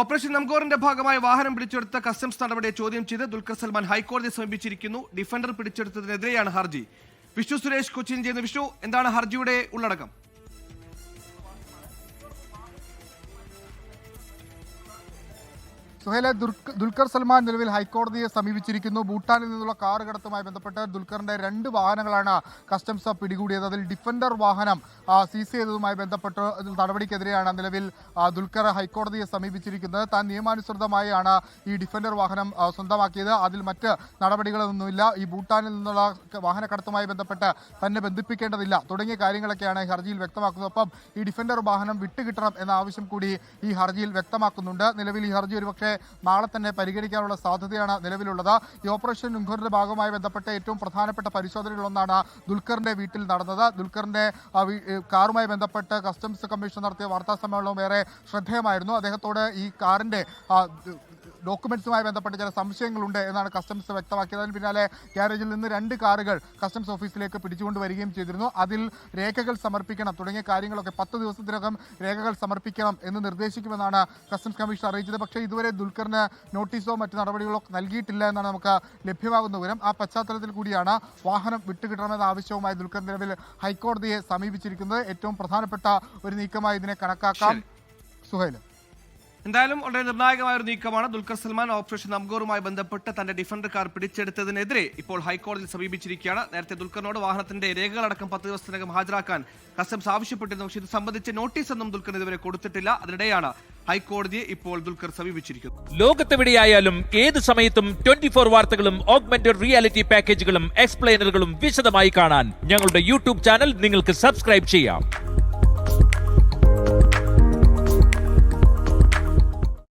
Operation നംഗോറിന്റെ ഭാഗമായി വാഹനം പിടിച്ചെടുത്ത കസ്റ്റംസ് നടപടിയെ ചോദ്യം ചെയ്ത് ദുൽഖർ സൽമാൻ ഹൈക്കോടതിയെ സമീപിച്ചിരിക്കുന്നു. ഡിഫൻഡർ പിടിച്ചെടുത്തതിനെതിരെയാണ് ഹർജി. വിഷ്ണു സുരേഷ് കൊച്ചിൻ ചെയ്യുന്ന വിഷ്ണു എന്താണ് ഹർജിയുടെ ഉള്ളടക്കം? സുഹേലെ ദുൽഖ- ദുൽഖർ സൽമാൻ നിലവിൽ ഹൈക്കോടതിയെ സമീപിച്ചിരിക്കുന്നു. ഭൂട്ടാനിൽ നിന്നുള്ള കാർ കടത്തുമായി ബന്ധപ്പെട്ട് ദുൽഖറിന്റെ രണ്ട് വാഹനങ്ങളാണ് കസ്റ്റംസ് പിടികൂടിയത്. അതിൽ ഡിഫൻഡർ വാഹനം സീസ് ചെയ്തതുമായി ബന്ധപ്പെട്ട് നടപടിക്കെതിരെയാണ് നിലവിൽ ദുൽഖർ ഹൈക്കോടതിയെ സമീപിച്ചിരിക്കുന്നത്. താൻ നിയമാനുസൃതമായാണ് ഈ ഡിഫൻഡർ വാഹനം സ്വന്തമാക്കിയത്. അതിൽ മറ്റ് നടപടികളൊന്നുമില്ല. ഈ ഭൂട്ടാനിൽ നിന്നുള്ള വാഹന കടത്തുമായി ബന്ധപ്പെട്ട് തന്നെ ബന്ധിപ്പിക്കേണ്ടതില്ല. തുടങ്ങിയ കാര്യങ്ങളൊക്കെയാണ് ഹർജിയിൽ വ്യക്തമാക്കുന്നത്. ഒപ്പം ഈ ഡിഫൻഡർ വാഹനം വിട്ടുകിട്ടണം എന്ന ആവശ്യം കൂടി ഈ ഹർജിയിൽ വ്യക്തമാക്കുന്നുണ്ട്. നിലവിൽ ഈ ഹർജി ഒരുപക്ഷെ നാളെ തന്നെ പരിഗണിക്കാനുള്ള സാധ്യതയാണ് നിലവിലുള്ളത്. ഈ ഓപ്പറേഷൻ ലുംഖറിന്റെ ഭാഗമായി ബന്ധപ്പെട്ട ഏറ്റവും പ്രധാനപ്പെട്ട പരിശോധനകളിലൊന്നാണ് ദുൽഖറിന്റെ വീട്ടിൽ നടന്നത്. ദുൽഖറിന്റെ കാറുമായി ബന്ധപ്പെട്ട് കസ്റ്റംസ് കമ്മീഷൻ നടത്തിയ വാർത്താ സമ്മേളനവും ഏറെ ശ്രദ്ധേയമായിരുന്നു. അദ്ദേഹത്തോട് ഈ കാറിന്റെ ഡോക്യുമെന്റ്സുമായി ബന്ധപ്പെട്ട് ചില സംശയങ്ങളുണ്ട് എന്നാണ് കസ്റ്റംസ് വ്യക്തമാക്കിയത്. അതിന് പിന്നാലെ ഗ്യാരേജിൽ നിന്ന് രണ്ട് കാറുകൾ കസ്റ്റംസ് ഓഫീസിലേക്ക് പിടിച്ചുകൊണ്ട് വരികയും ചെയ്തിരുന്നു. അതിൽ രേഖകൾ സമർപ്പിക്കണം തുടങ്ങിയ കാര്യങ്ങളൊക്കെ പത്ത് ദിവസത്തിനകം രേഖകൾ സമർപ്പിക്കണം എന്ന് നിർദ്ദേശിക്കുമെന്നാണ് കസ്റ്റംസ് കമ്മീഷൻ അറിയിച്ചത്. പക്ഷേ ഇതുവരെ ദുൽഖറിന് നോട്ടീസോ മറ്റ് നടപടികളോ നൽകിയിട്ടില്ല എന്നാണ് നമുക്ക് ലഭ്യമാകുന്ന വിവരം. ആ പശ്ചാത്തലത്തിൽ കൂടിയാണ് വാഹനം വിട്ടുകിട്ടണമെന്ന ആവശ്യവുമായി ദുൽഖർ നിലവിൽ ഹൈക്കോടതിയെ സമീപിച്ചിരിക്കുന്നത്. ഏറ്റവും പ്രധാനപ്പെട്ട ഒരു നീക്കമായി ഇതിനെ കണക്കാക്കാം. സുഹൈൽ. എന്തായാലും വളരെ നിർണായകമായ ഒരു നീക്കമാണ് ദുൽഖർ സൽമാൻ ഓപ്പറേഷൻ നംഗോറുമായി ബന്ധപ്പെട്ട് തന്റെ ഡിഫൻഡർ കാർ പിടിച്ചെടുത്തതിനെതിരെ ഇപ്പോൾ ഹൈക്കോടതിയിൽ സമീപിച്ചിരിക്കുകയാണ്. നേരത്തെ ദുൽഖറിനോട് വാഹനത്തിന്റെ രേഖകളടക്കം പത്ത് ദിവസത്തിനകം ഹാജരാക്കാൻ കസ്റ്റംസ് ആവശ്യപ്പെട്ടിരുന്നു. പക്ഷേ ഇത് സംബന്ധിച്ച് നോട്ടീസ് ഒന്നും ദുൽഖർ ഇതുവരെ കൊടുത്തിട്ടില്ല. അതിനിടെയാണ് ഹൈക്കോടതിയെ ഇപ്പോൾ ദുൽഖർ സമീപിച്ചിരിക്കുന്നത്. ലോകത്തെവിടെയായാലും ഏത് സമയത്തും ട്വന്റി ഫോർ വാർത്തകളും ഓഗ്മെന്റഡ് റിയാലിറ്റി പാക്കേജുകളും എക്സ്പ്ലെയിനറുകളും വിശദമായി കാണാൻ ഞങ്ങളുടെ യൂട്യൂബ് ചാനൽ നിങ്ങൾക്ക് സബ്സ്ക്രൈബ് ചെയ്യാം.